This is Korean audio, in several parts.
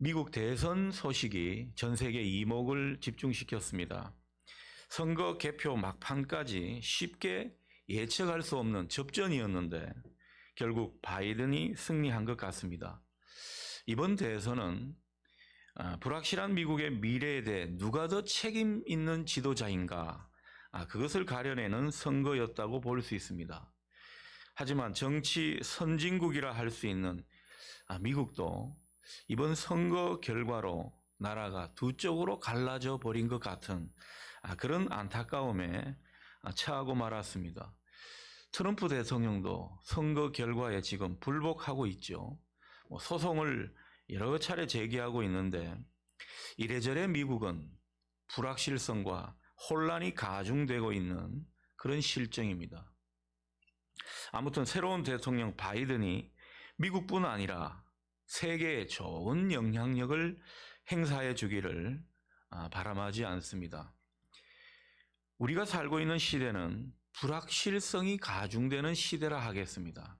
미국 대선 소식이 전 세계 이목을 집중시켰습니다. 선거 개표 막판까지 쉽게 예측할 수 없는 접전이었는데 결국 바이든이 승리한 것 같습니다. 이번 대선은 아, 불확실한 미국의 미래에 대해 누가 더 책임 있는 지도자인가 아, 그것을 가려내는 선거였다고 볼 수 있습니다. 하지만 정치 선진국이라 할 수 있는 아, 미국도 이번 선거 결과로 나라가 두 쪽으로 갈라져 버린 것 같은 아, 그런 안타까움에 아, 처하고 말았습니다. 트럼프 대통령도 선거 결과에 지금 불복하고 있죠. 뭐 소송을 여러 차례 제기하고 있는데 이래저래 미국은 불확실성과 혼란이 가중되고 있는 그런 실정입니다. 아무튼 새로운 대통령 바이든이 미국뿐 아니라 세계에 좋은 영향력을 행사해 주기를 아, 바람하지 않습니다. 우리가 살고 있는 시대는 불확실성이 가중되는 시대라 하겠습니다.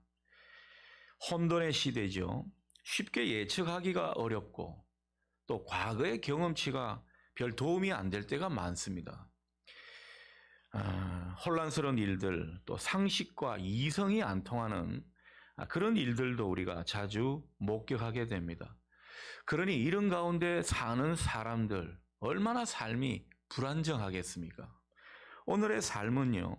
혼돈의 시대죠. 쉽게 예측하기가 어렵고 또 과거의 경험치가 별 도움이 안 될 때가 많습니다. 아, 혼란스러운 일들, 또 상식과 이성이 안 통하는 아, 그런 일들도 우리가 자주 목격하게 됩니다. 그러니 이런 가운데 사는 사람들, 얼마나 삶이 불안정하겠습니까? 오늘의 삶은요,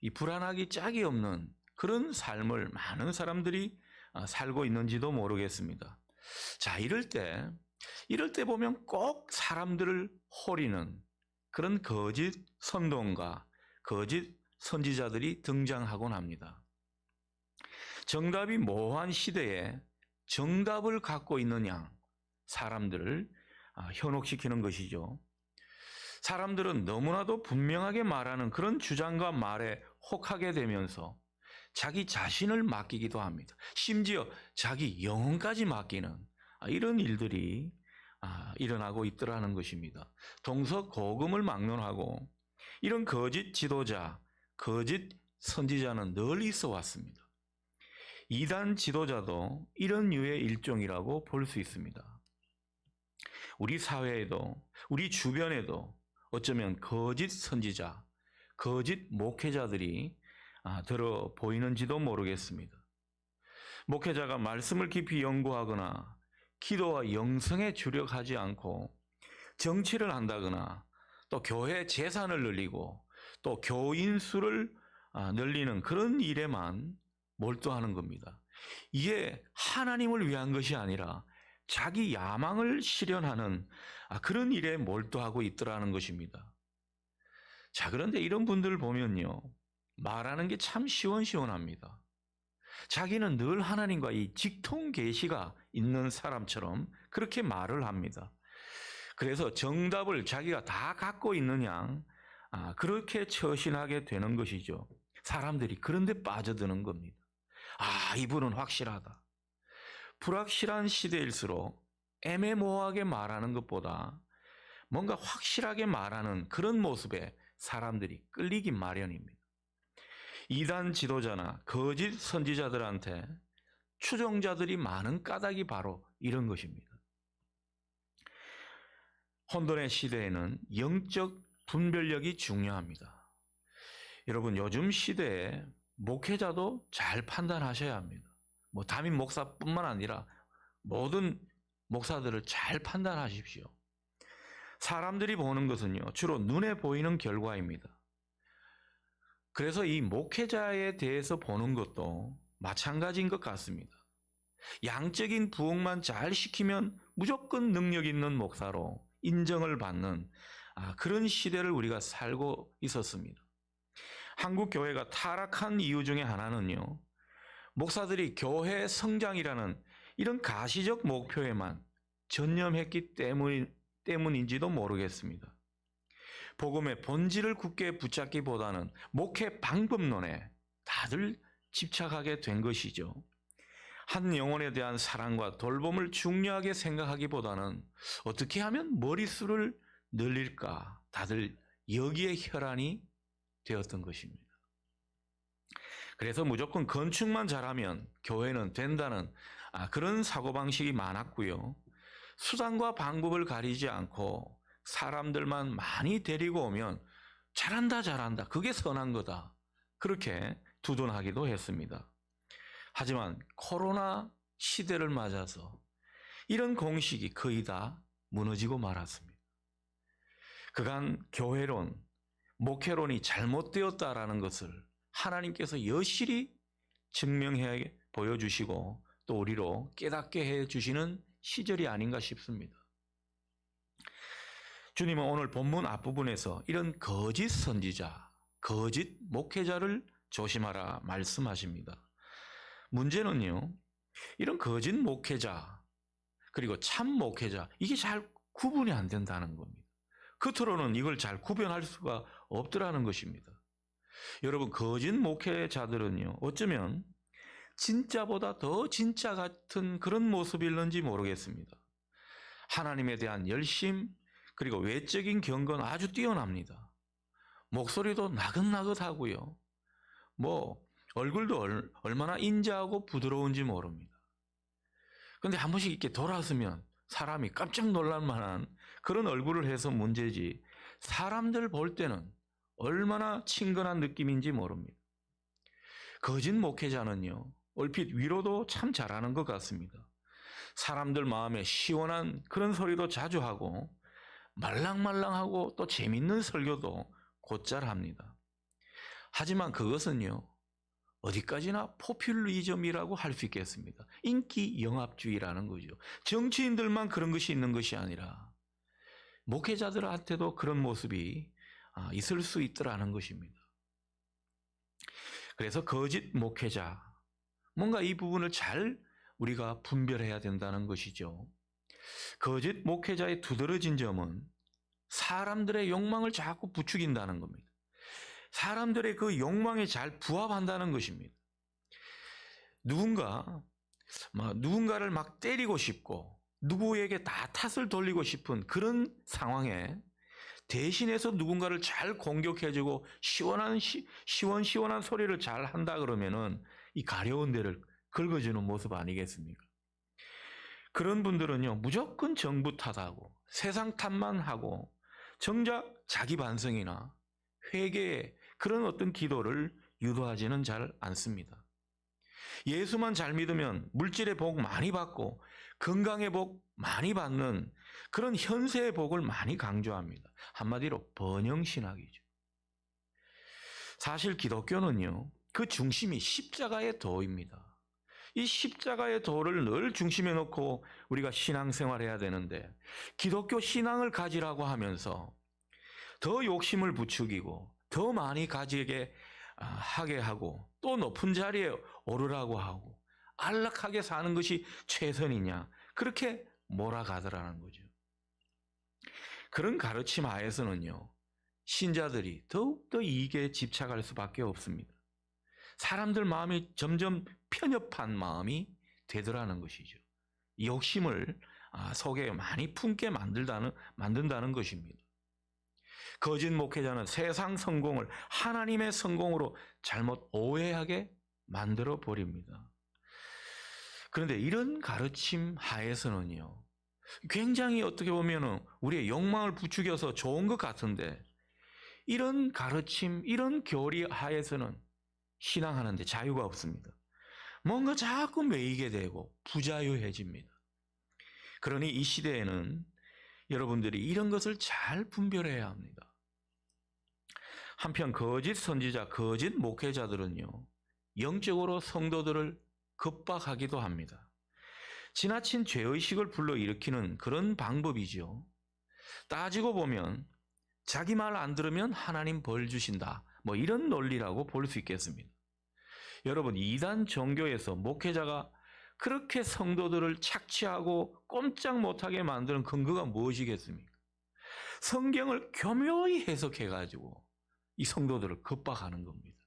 이 불안하기 짝이 없는 그런 삶을 많은 사람들이 아, 살고 있는지도 모르겠습니다. 자, 이럴 때, 이럴 때 보면 꼭 사람들을 호리는 그런 거짓 선동가, 거짓 선지자들이 등장하곤 합니다. 정답이 모호한 시대에 정답을 갖고 양, 사람들을 아, 현혹시키는 것이죠. 사람들은 너무나도 분명하게 말하는 그런 주장과 말에 혹하게 되면서 자기 자신을 맡기기도 합니다. 심지어 자기 영혼까지 맡기는 아, 이런 일들이 아, 일어나고 있더라는 것입니다. 동서고금을 막론하고 이런 거짓 지도자, 거짓 선지자는 늘 있어 왔습니다. 이단 지도자도 이런 유의 일종이라고 볼 수 있습니다. 우리 사회에도, 우리 주변에도 어쩌면 거짓 선지자, 거짓 목회자들이 아, 들어 보이는지도 모르겠습니다. 목회자가 말씀을 깊이 연구하거나 기도와 영성에 주력하지 않고 정치를 한다거나 또 교회 재산을 늘리고 또 교인 수를 아, 늘리는 그런 일에만 몰두하는 겁니다. 이게 하나님을 위한 것이 아니라 자기 야망을 실현하는 아, 그런 일에 몰두하고 있더라는 것입니다. 자, 그런데 이런 분들을 보면요. 말하는 게 참 시원시원합니다. 자기는 늘 하나님과 이 직통 계시가 있는 사람처럼 그렇게 말을 합니다. 그래서 정답을 자기가 다 갖고 양, 아, 그렇게 처신하게 되는 것이죠. 사람들이 그런데 빠져드는 겁니다. 아, 이분은 확실하다. 불확실한 시대일수록 애매모호하게 말하는 것보다 뭔가 확실하게 말하는 그런 모습에 사람들이 끌리기 마련입니다. 이단 지도자나 거짓 선지자들한테 추종자들이 많은 까닭이 바로 이런 것입니다. 혼돈의 시대에는 영적 분별력이 중요합니다. 여러분, 요즘 시대에 목회자도 잘 판단하셔야 합니다. 뭐, 담임 목사뿐만 아니라 모든 목사들을 잘 판단하십시오. 사람들이 보는 것은요, 주로 눈에 보이는 결과입니다. 그래서 이 목회자에 대해서 보는 것도 마찬가지인 것 같습니다. 양적인 부흥만 잘 시키면 무조건 능력 있는 목사로 인정을 받는 아, 그런 시대를 우리가 살고 있었습니다. 한국 교회가 타락한 이유 중에 하나는요, 목사들이 교회 성장이라는 이런 가시적 목표에만 전념했기 때문, 때문인지도 모르겠습니다. 복음의 본질을 굳게 붙잡기보다는 목회 방법론에 다들 집착하게 된 것이죠. 한 영혼에 대한 사랑과 돌봄을 중요하게 생각하기보다는 어떻게 하면 머릿수를 늘릴까 다들 여기에 혈안이 되었던 것입니다. 그래서 무조건 건축만 잘하면 교회는 된다는 아, 그런 사고방식이 많았고요. 수단과 방법을 가리지 않고 사람들만 많이 데리고 오면 잘한다 잘한다 그게 선한 거다 그렇게 두둔하기도 했습니다. 하지만 코로나 시대를 맞아서 이런 공식이 거의 다 무너지고 말았습니다. 그간 교회론, 목회론이 잘못되었다라는 것을 하나님께서 여실히 증명해 보여주시고 또 우리로 깨닫게 해 주시는 시절이 아닌가 싶습니다. 주님은 오늘 본문 앞부분에서 이런 거짓 선지자, 거짓 목회자를 조심하라 말씀하십니다. 문제는요, 이런 거짓 목회자, 그리고 참 목회자, 이게 잘 구분이 안 된다는 겁니다. 겉으로는 이걸 잘 구별할 수가 없더라는 것입니다. 여러분, 거짓 목회자들은요, 어쩌면 진짜보다 더 진짜 같은 그런 모습일는지 모르겠습니다. 하나님에 대한 열심, 그리고 외적인 경건 아주 뛰어납니다. 목소리도 나긋나긋하고요. 뭐, 얼굴도 얼, 얼마나 인자하고 부드러운지 모릅니다. 근데 한 번씩 이렇게 돌아서면 사람이 깜짝 놀랄 만한 그런 얼굴을 해서 문제지 사람들 볼 때는 얼마나 친근한 느낌인지 모릅니다. 거짓 목회자는요, 얼핏 위로도 참 잘하는 것 같습니다. 사람들 마음에 시원한 그런 소리도 자주 하고, 말랑말랑하고 또 재밌는 설교도 곧잘 합니다. 하지만 그것은요, 어디까지나 포퓰리즘이라고 할 수 있겠습니다. 인기 영합주의라는 거죠. 정치인들만 그런 것이 있는 것이 아니라 목회자들한테도 그런 모습이 아, 있을 수 있더라는 것입니다. 그래서 거짓 목회자, 뭔가 이 부분을 잘 우리가 분별해야 된다는 것이죠. 거짓 목회자의 두드러진 점은 사람들의 욕망을 자꾸 부추긴다는 겁니다. 사람들의 그 욕망에 잘 부합한다는 것입니다. 누군가 막 누군가를 막 때리고 싶고 누구에게 다 탓을 돌리고 싶은 그런 상황에 대신해서 누군가를 잘 공격해주고 시원한 시, 시원 시원한 소리를 잘 한다 그러면은 이 가려운 데를 긁어주는 모습 아니겠습니까? 그런 분들은요 무조건 정부 탓하고 세상 탓만 하고 정작 자기 반성이나 회개의 그런 어떤 기도를 유도하지는 잘 않습니다. 예수만 잘 믿으면 물질의 복 많이 받고 건강의 복 많이 받는 그런 현세의 복을 많이 강조합니다. 한마디로 번영신학이죠. 사실 기독교는요, 그 중심이 십자가의 도입니다. 이 십자가의 도를 늘 중심에 놓고 우리가 신앙생활 해야 되는데 기독교 신앙을 가지라고 하면서 더 욕심을 부추기고 더 많이 가지게 아, 하게 하고 또 높은 자리에 오르라고 하고 안락하게 사는 것이 최선이냐 그렇게 몰아가더라는 거죠. 그런 가르침 하에서는요 신자들이 더욱더 이익에 집착할 수밖에 없습니다. 사람들 마음이 점점 편협한 마음이 되더라는 것이죠. 욕심을 아, 속에 많이 품게 만들다는 만든다는 것입니다. 거짓 목회자는 세상 성공을 하나님의 성공으로 잘못 오해하게 만들어 버립니다. 그런데 이런 가르침 하에서는요, 굉장히 어떻게 보면은 우리의 욕망을 부추겨서 좋은 것 같은데, 이런 가르침, 이런 교리 하에서는 신앙하는데 자유가 없습니다. 뭔가 자꾸 매이게 되고 부자유해집니다. 그러니 이 시대에는 여러분들이 이런 것을 잘 분별해야 합니다. 한편 거짓 선지자, 거짓 목회자들은요, 영적으로 성도들을 급박하기도 합니다. 지나친 죄의식을 불러일으키는 그런 방법이죠. 따지고 보면 자기 말 안 들으면 하나님 벌 주신다. 뭐 이런 논리라고 볼 수 있겠습니다. 여러분, 이단 종교에서 목회자가 그렇게 성도들을 착취하고 꼼짝 못하게 만드는 근거가 무엇이겠습니까? 성경을 교묘히 해석해가지고 이 성도들을 겁박하는 겁니다.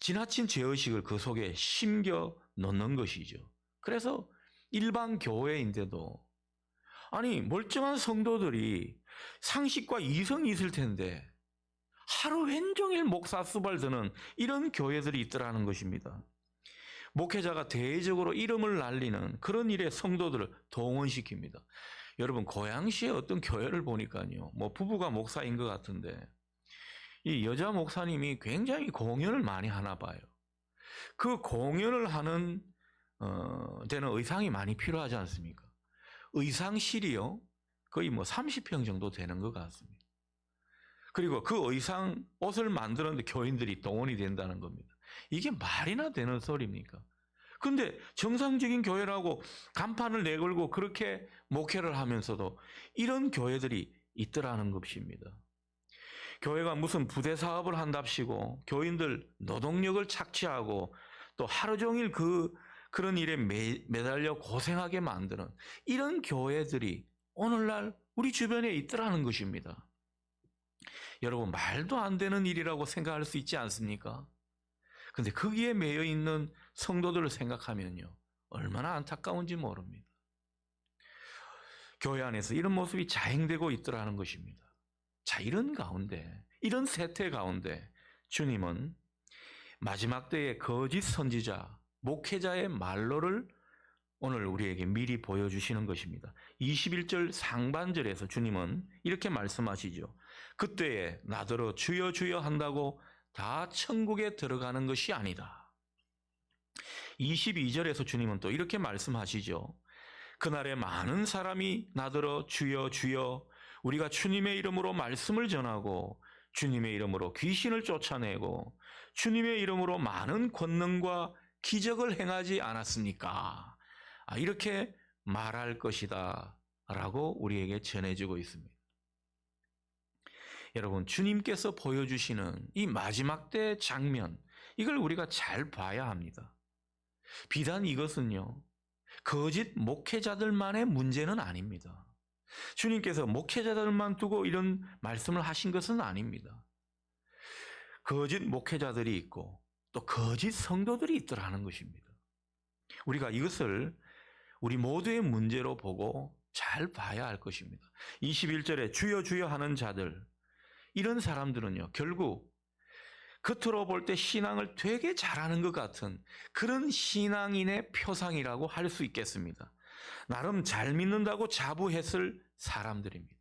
지나친 죄의식을 그 속에 심겨 넣는 것이죠. 그래서 일반 교회인데도 아니 멀쩡한 성도들이 상식과 이성이 있을 텐데 하루 왼종일 목사 수발 드는 이런 교회들이 있더라는 것입니다. 목회자가 대외적으로 이름을 날리는 그런 일에 성도들을 동원시킵니다. 여러분 고양시의 어떤 교회를 보니까요. 뭐 부부가 목사인 것 같은데 이 여자 목사님이 굉장히 공연을 많이 하나 봐요. 그 공연을 하는 어, 데는 의상이 많이 필요하지 않습니까? 의상실이요. 거의 뭐 30평 정도 되는 것 같습니다. 그리고 그 의상 옷을 만드는데 교인들이 동원이 된다는 겁니다. 이게 말이나 되는 소리입니까? 근데 정상적인 교회라고 간판을 내걸고 그렇게 목회를 하면서도 이런 교회들이 있더라는 것입니다. 교회가 무슨 부대 사업을 한답시고 교인들 노동력을 착취하고 또 하루 종일 그 그런 일에 매, 매달려 고생하게 만드는 이런 교회들이 오늘날 우리 주변에 있더라는 것입니다. 여러분 말도 안 되는 일이라고 생각할 수 있지 않습니까? 근데 거기에 매여 있는 성도들을 생각하면요. 얼마나 안타까운지 모릅니다. 교회 안에서 이런 모습이 자행되고 있더라는 것입니다. 자, 이런 가운데, 이런 세태 가운데 주님은 마지막 때의 거짓 선지자, 목회자의 말로를 오늘 우리에게 미리 보여주시는 것입니다. 21절 상반절에서 주님은 이렇게 말씀하시죠. 그때에 나더러 주여 주여 한다고 다 천국에 들어가는 것이 아니다. 22절에서 주님은 또 이렇게 말씀하시죠. 그날에 많은 사람이 나더러 주여 주여 우리가 주님의 이름으로 말씀을 전하고 주님의 이름으로 귀신을 쫓아내고 주님의 이름으로 많은 권능과 기적을 행하지 않았습니까? 아, 이렇게 말할 것이다. 라고 우리에게 전해주고 있습니다. 여러분, 주님께서 보여주시는 이 마지막 때 장면, 이걸 우리가 잘 봐야 합니다. 비단 이것은요, 거짓 목회자들만의 문제는 아닙니다. 주님께서 목회자들만 두고 이런 말씀을 하신 것은 아닙니다. 거짓 목회자들이 있고 또 거짓 성도들이 있더라는 것입니다. 우리가 이것을 우리 모두의 문제로 보고 잘 봐야 할 것입니다. 21절에 주여 주여 하는 자들, 이런 사람들은요, 결국 겉으로 볼 때 신앙을 되게 잘하는 것 같은 그런 신앙인의 표상이라고 할 수 있겠습니다. 나름 잘 믿는다고 자부했을 사람들입니다.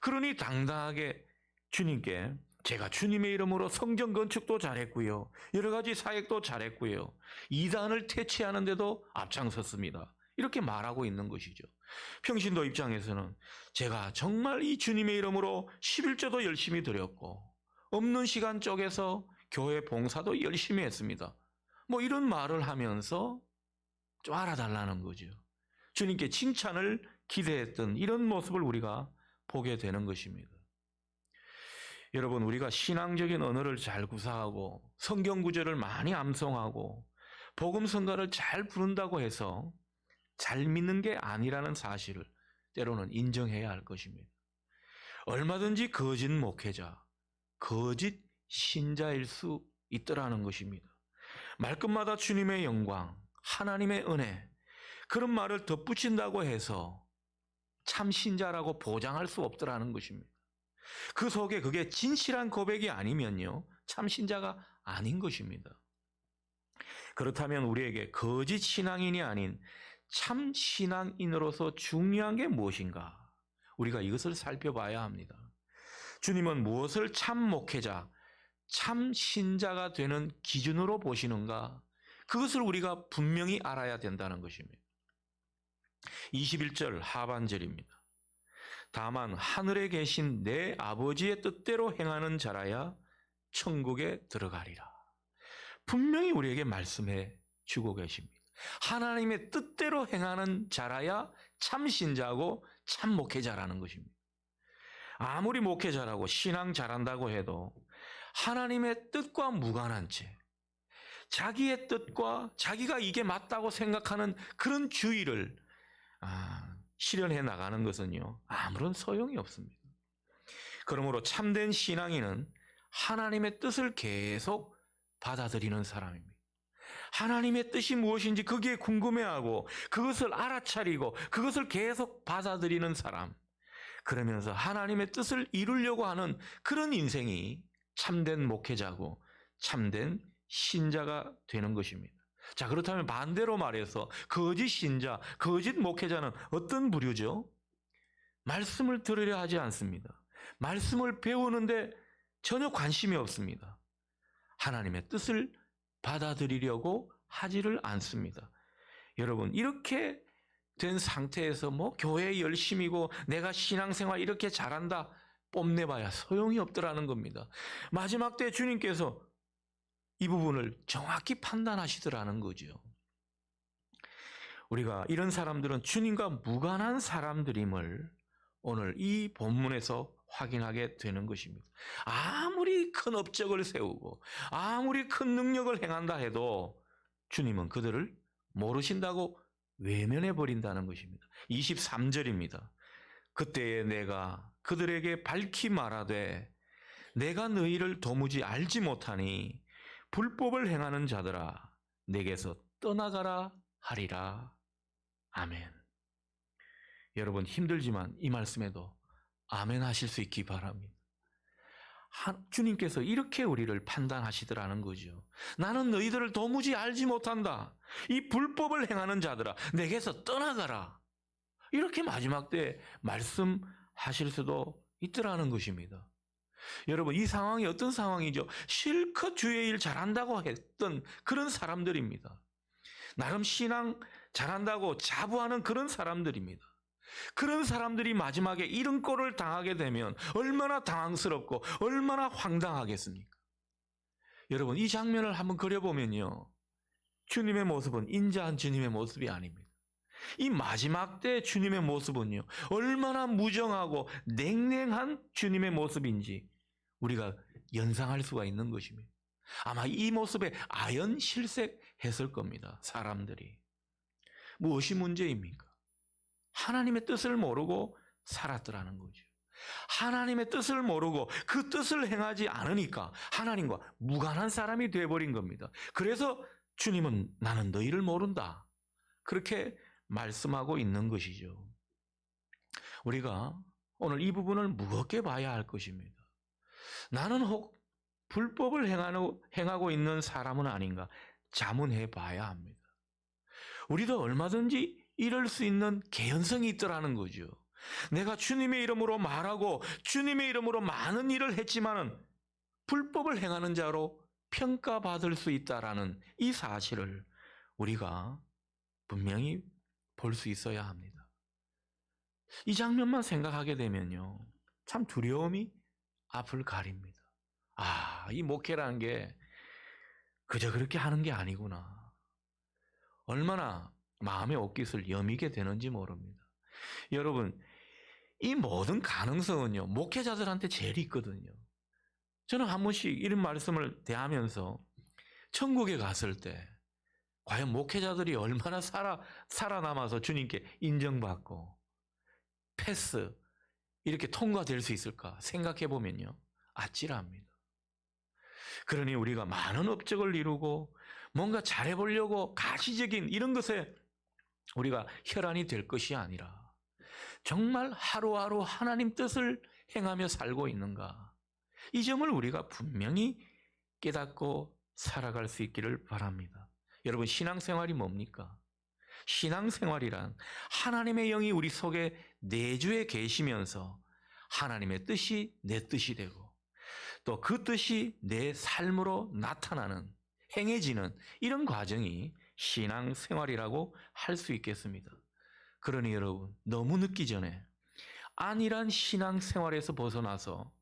그러니 당당하게 주님께 제가 주님의 이름으로 성전 건축도 잘했고요. 여러 가지 사역도 잘했고요. 이단을 퇴치하는데도 앞장섰습니다. 이렇게 말하고 있는 것이죠. 평신도 입장에서는 제가 정말 이 주님의 이름으로 11조도 열심히 드렸고 없는 시간 쪽에서 교회 봉사도 열심히 했습니다. 뭐 이런 말을 하면서 좀 알아달라는 거죠. 주님께 칭찬을 기대했던 이런 모습을 우리가 보게 되는 것입니다. 여러분, 우리가 신앙적인 언어를 잘 구사하고 성경 구절을 많이 암송하고 복음 성가를 잘 부른다고 해서 잘 믿는 게 아니라는 사실을 때로는 인정해야 할 것입니다. 얼마든지 거짓 목회자, 거짓 신자일 수 있더라는 것입니다. 말끝마다 주님의 영광, 하나님의 은혜, 그런 말을 덧붙인다고 해서 참 신자라고 보장할 수 없더라는 것입니다. 그 속에 그게 진실한 고백이 아니면요, 참 신자가 아닌 것입니다. 그렇다면 우리에게 거짓 신앙인이 아닌 참 신앙인으로서 중요한 게 무엇인가? 우리가 이것을 살펴봐야 합니다. 주님은 무엇을 참 목회자, 참 신자가 되는 기준으로 보시는가? 그것을 우리가 분명히 알아야 된다는 것입니다. 21절 하반절입니다. 다만 하늘에 계신 내 아버지의 뜻대로 행하는 자라야 천국에 들어가리라. 분명히 우리에게 말씀해 주고 계십니다. 하나님의 뜻대로 행하는 자라야 참 신자고 참 목회자라는 것입니다. 아무리 목회자라고 신앙 잘한다고 해도 하나님의 뜻과 무관한 채 자기의 뜻과 자기가 이게 맞다고 생각하는 그런 주의를 아, 실현해 나가는 것은요 아무런 소용이 없습니다. 그러므로 참된 신앙인은 하나님의 뜻을 계속 받아들이는 사람입니다. 하나님의 뜻이 무엇인지 그게 궁금해하고 그것을 알아차리고 그것을 계속 받아들이는 사람. 그러면서 하나님의 뜻을 이루려고 하는 그런 인생이 참된 목회자고 참된 신자가 되는 것입니다. 자, 그렇다면 반대로 말해서 거짓 신자, 거짓 목회자는 어떤 부류죠? 말씀을 들으려 하지 않습니다. 말씀을 배우는데 전혀 관심이 없습니다. 하나님의 뜻을 받아들이려고 하지를 않습니다. 여러분, 이렇게 된 상태에서 뭐 교회 열심이고 내가 신앙생활 이렇게 잘한다 뽐내봐야 소용이 없더라는 겁니다. 마지막 때 주님께서 이 부분을 정확히 판단하시더라는 거죠. 우리가 이런 사람들은 주님과 무관한 사람들임을 오늘 이 본문에서 확인하게 되는 것입니다. 아무리 큰 업적을 세우고 아무리 큰 능력을 행한다 해도 주님은 그들을 모르신다고 외면해 버린다는 것입니다. 23절입니다. 그때에 내가 그들에게 밝히 말하되 내가 너희를 도무지 알지 못하니 불법을 행하는 자들아 내게서 떠나가라 하리라. 아멘. 여러분 힘들지만 이 말씀에도 아멘 하실 수 있기 바랍니다. 하- 주님께서 이렇게 우리를 판단하시더라는 거죠. 나는 너희들을 도무지 알지 못한다. 이 불법을 행하는 자들아, 내게서 떠나가라. 이렇게 마지막 때 말씀하실 수도 있더라는 것입니다. 여러분, 이 상황이 어떤 상황이죠? 실컷 주의 일 잘한다고 했던 그런 사람들입니다. 나름 신앙 잘한다고 자부하는 그런 사람들입니다. 그런 사람들이 마지막에 이런 꼴을 당하게 되면 얼마나 당황스럽고 얼마나 황당하겠습니까? 여러분, 이 장면을 한번 그려보면요. 주님의 모습은 인자한 주님의 모습이 아닙니다. 이 마지막 때 주님의 모습은요, 얼마나 무정하고 냉랭한 주님의 모습인지 우리가 연상할 수가 있는 것입니다. 아마 이 모습에 아연 실색했을 겁니다. 사람들이. 무엇이 문제입니까? 하나님의 뜻을 모르고 살았더라는 거죠. 하나님의 뜻을 모르고 그 뜻을 행하지 않으니까 하나님과 무관한 사람이 되어버린 겁니다. 그래서 주님은 나는 너희를 모른다. 그렇게 말씀하고 있는 것이죠. 우리가 오늘 이 부분을 무겁게 봐야 할 것입니다. 나는 혹 불법을 행하고, 있는 사람은 아닌가 자문해 봐야 합니다. 우리도 얼마든지 이럴 수 있는 개연성이 있더라는 거죠. 내가 주님의 이름으로 말하고 주님의 이름으로 많은 일을 했지만은 불법을 행하는 자로 평가받을 수 있다라는 이 사실을 우리가 분명히 볼 수 있어야 합니다. 이 장면만 생각하게 되면요. 참 두려움이 앞을 가립니다. 아, 이 목회라는 게 그저 그렇게 하는 게 아니구나. 얼마나 마음의 옷깃을 여미게 되는지 모릅니다. 여러분, 이 모든 가능성은요, 목회자들한테 제일 있거든요. 저는 한 번씩 이런 말씀을 대하면서 천국에 갔을 때, 과연 목회자들이 얼마나 살아, 살아남아서 주님께 인정받고, 패스, 이렇게 통과될 수 있을까 생각해 보면요, 아찔합니다. 그러니 우리가 많은 업적을 이루고, 뭔가 잘해 보려고 가시적인 이런 것에 우리가 혈안이 될 것이 아니라 정말 하루하루 하나님 뜻을 행하며 살고 있는가 이 점을 우리가 분명히 깨닫고 살아갈 수 있기를 바랍니다. 여러분 신앙생활이 뭡니까? 신앙생활이란 하나님의 영이 우리 속에 내주에 계시면서 하나님의 뜻이 내 뜻이 되고 또 그 뜻이 내 삶으로 나타나는 행해지는 이런 과정이 신앙생활이라고 할 수 있겠습니다. 그러니 여러분, 너무 늦기 전에 안일한 신앙생활에서 벗어나서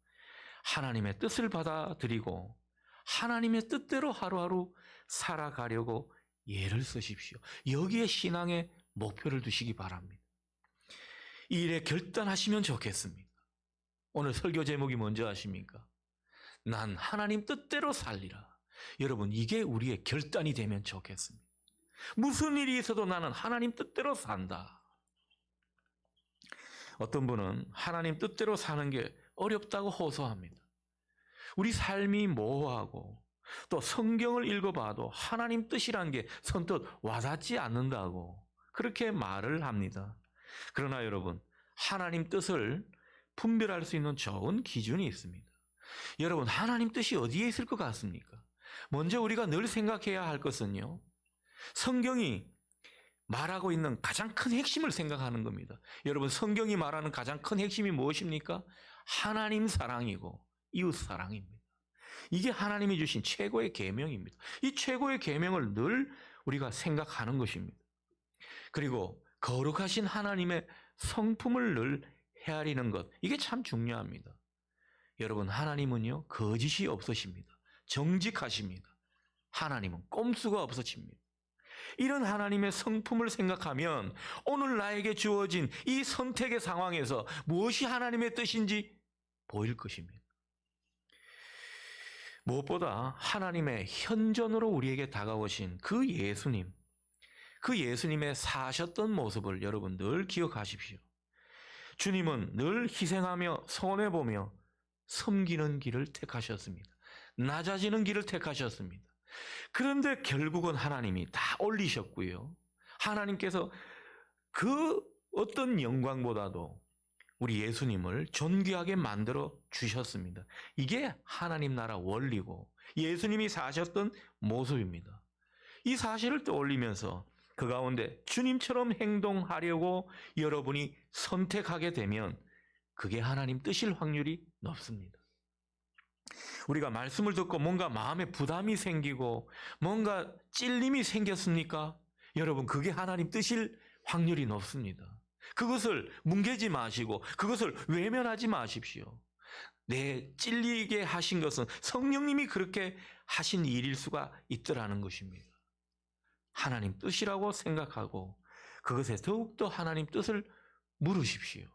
하나님의 뜻을 받아들이고 하나님의 뜻대로 하루하루 살아가려고 예를 쓰십시오. 여기에 신앙의 목표를 두시기 바랍니다. 이 일에 결단하시면 좋겠습니다. 오늘 설교 제목이 뭔지 아십니까? 난 하나님 뜻대로 살리라. 여러분, 이게 우리의 결단이 되면 좋겠습니다. 무슨 일이 있어도 나는 하나님 뜻대로 산다. 어떤 분은 하나님 뜻대로 사는 게 어렵다고 호소합니다. 우리 삶이 모호하고 또 성경을 읽어봐도 하나님 뜻이란 게 선뜻 와닿지 않는다고 그렇게 말을 합니다. 그러나 여러분, 하나님 뜻을 분별할 수 있는 좋은 기준이 있습니다. 여러분, 하나님 뜻이 어디에 있을 것 같습니까? 먼저 우리가 늘 생각해야 할 것은요. 성경이 말하고 있는 가장 큰 핵심을 생각하는 겁니다. 여러분, 성경이 말하는 가장 큰 핵심이 무엇입니까? 하나님 사랑이고 이웃 사랑입니다. 이게 하나님이 주신 최고의 계명입니다. 이 최고의 계명을 늘 우리가 생각하는 것입니다. 그리고 거룩하신 하나님의 성품을 늘 헤아리는 것 이게 참 중요합니다. 여러분 하나님은요 거짓이 없으십니다. 정직하십니다. 하나님은 꼼수가 없으십니다. 이런 하나님의 성품을 생각하면 오늘 나에게 주어진 이 선택의 상황에서 무엇이 하나님의 뜻인지 보일 것입니다. 무엇보다 하나님의 현존으로 우리에게 다가오신 그 예수님, 그 예수님의 사셨던 모습을 여러분 늘 기억하십시오. 주님은 늘 희생하며 손해보며 섬기는 길을 택하셨습니다. 낮아지는 길을 택하셨습니다. 그런데 결국은 하나님이 다 올리셨고요. 하나님께서 그 어떤 영광보다도 우리 예수님을 존귀하게 만들어 주셨습니다. 이게 하나님 나라 원리고 예수님이 사셨던 모습입니다. 이 사실을 떠올리면서 그 가운데 주님처럼 행동하려고 여러분이 선택하게 되면 그게 하나님 뜻일 확률이 높습니다. 우리가 말씀을 듣고 뭔가 마음에 부담이 생기고 뭔가 찔림이 생겼습니까? 여러분, 그게 하나님 뜻일 확률이 높습니다. 그것을 뭉개지 마시고 그것을 외면하지 마십시오. 내 찔리게 하신 것은 성령님이 그렇게 하신 일일 수가 있더라는 것입니다. 하나님 뜻이라고 생각하고 그것에 더욱더 하나님 뜻을 물으십시오.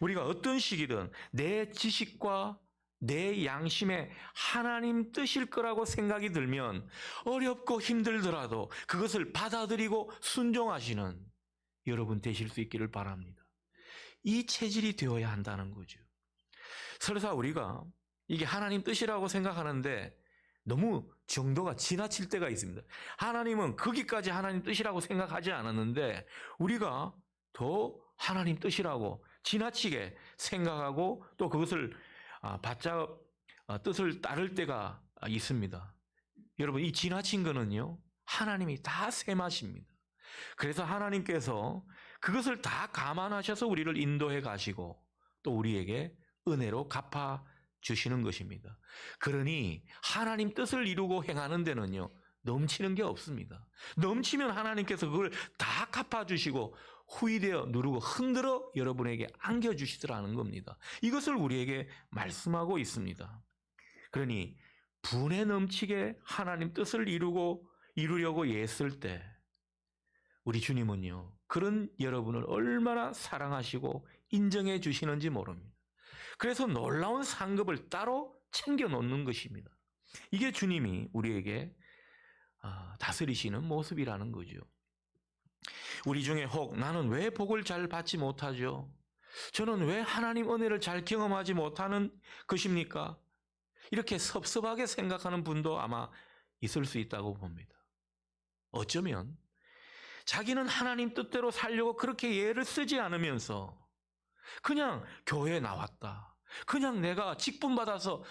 우리가 어떤 시기든 내 지식과 내 양심에 하나님 뜻일 거라고 생각이 들면 어렵고 힘들더라도 그것을 받아들이고 순종하시는 여러분 되실 수 있기를 바랍니다. 이 체질이 되어야 한다는 거죠. 설사 우리가 이게 하나님 뜻이라고 생각하는데 너무 정도가 지나칠 때가 있습니다. 하나님은 거기까지 하나님 뜻이라고 생각하지 않았는데 우리가 더 하나님 뜻이라고 지나치게 생각하고 또 그것을 아, 바짝 아, 뜻을 따를 때가 있습니다. 여러분 이 지나친 거는요 하나님이 다 세마십니다. 그래서 하나님께서 그것을 다 감안하셔서 우리를 인도해 가시고 또 우리에게 은혜로 갚아 주시는 것입니다. 그러니 하나님 뜻을 이루고 행하는 데는요 넘치는 게 없습니다. 넘치면 하나님께서 그걸 다 갚아 주시고 후이되어 누르고 흔들어 여러분에게 안겨주시더라는 겁니다. 이것을 우리에게 말씀하고 있습니다. 그러니 분에 넘치게 하나님 뜻을 이루고 이루려고 애쓸 때 우리 주님은요 그런 여러분을 얼마나 사랑하시고 인정해 주시는지 모릅니다. 그래서 놀라운 상급을 따로 챙겨 놓는 것입니다. 이게 주님이 우리에게 아, 다스리시는 모습이라는 거죠. 우리 중에 혹 나는 왜 복을 잘 받지 못하죠? 저는 왜 하나님 은혜를 잘 경험하지 못하는 것입니까? 이렇게 섭섭하게 생각하는 분도 아마 있을 수 있다고 봅니다. 어쩌면 자기는 하나님 뜻대로 살려고 그렇게 예를 쓰지 않으면서 그냥 교회에 나왔다. 그냥 내가 직분 받아서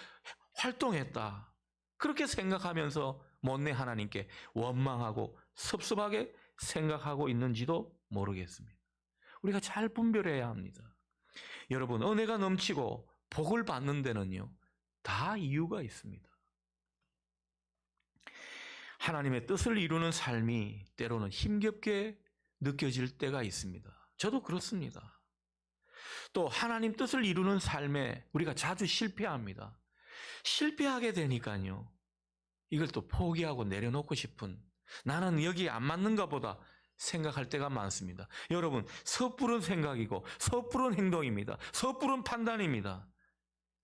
활동했다. 그렇게 생각하면서 못내 하나님께 원망하고 섭섭하게 생각하고 있는지도 모르겠습니다. 우리가 잘 분별해야 합니다. 여러분, 은혜가 넘치고 복을 받는 데는요, 다 이유가 있습니다. 하나님의 뜻을 이루는 삶이 때로는 힘겹게 느껴질 때가 있습니다. 저도 그렇습니다. 또 하나님 뜻을 이루는 삶에 우리가 자주 실패합니다. 실패하게 되니까요. 이걸 또 포기하고 내려놓고 싶은 나는 여기 안 맞는가 보다 생각할 때가 많습니다. 여러분, 섣부른 생각이고 섣부른 행동입니다. 섣부른 판단입니다.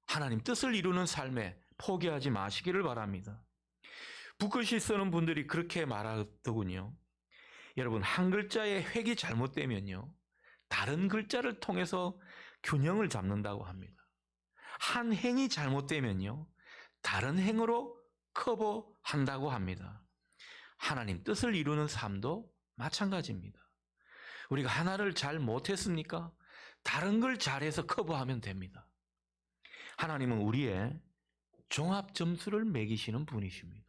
하나님 뜻을 이루는 삶에 포기하지 마시기를 바랍니다. 붓글씨 쓰는 분들이 그렇게 말하더군요. 여러분, 한 글자의 획이 잘못되면요. 다른 글자를 통해서 균형을 잡는다고 합니다. 한 행이 잘못되면요. 다른 행으로 커버한다고 합니다. 하나님 뜻을 이루는 삶도 마찬가지입니다. 우리가 하나를 잘 못했습니까? 다른 걸 잘해서 커버하면 됩니다. 하나님은 우리의 종합 점수를 매기시는 분이십니다.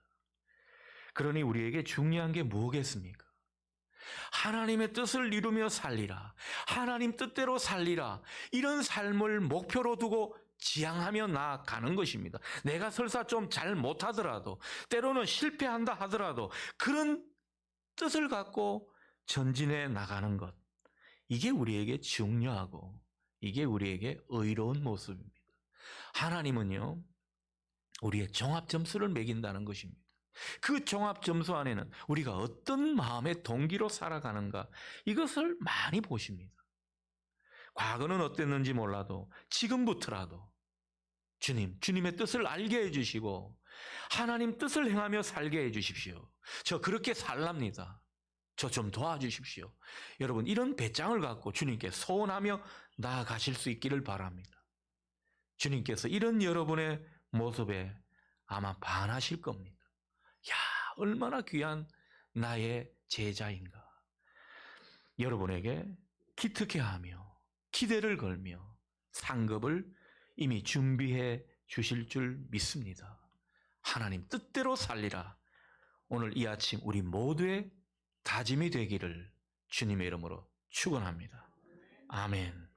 그러니 우리에게 중요한 게 뭐겠습니까? 하나님의 뜻을 이루며 살리라. 하나님 뜻대로 살리라. 이런 삶을 목표로 두고 지향하며 나아가는 것입니다. 내가 설사 좀 잘 못하더라도, 때로는 실패한다 하더라도, 그런 뜻을 갖고 전진해 나가는 것. 이게 우리에게 중요하고, 이게 우리에게 의로운 모습입니다. 하나님은요, 우리의 종합 점수를 매긴다는 것입니다. 그 종합 점수 안에는 우리가 어떤 마음의 동기로 살아가는가 이것을 많이 보십니다. 과거는 어땠는지 몰라도 지금부터라도 주님, 주님의 뜻을 알게 해주시고 하나님 뜻을 행하며 살게 해주십시오. 저 그렇게 살랍니다. 저 좀 도와주십시오. 여러분 이런 배짱을 갖고 주님께 소원하며 나아가실 수 있기를 바랍니다. 주님께서 이런 여러분의 모습에 아마 반하실 겁니다. 야, 얼마나 귀한 나의 제자인가. 여러분에게 기특해 하며 기대를 걸며 상급을 이미 준비해 주실 줄 믿습니다. 하나님 뜻대로 살리라. 오늘 이 아침 우리 모두의 다짐이 되기를 주님의 이름으로 축원합니다. 아멘.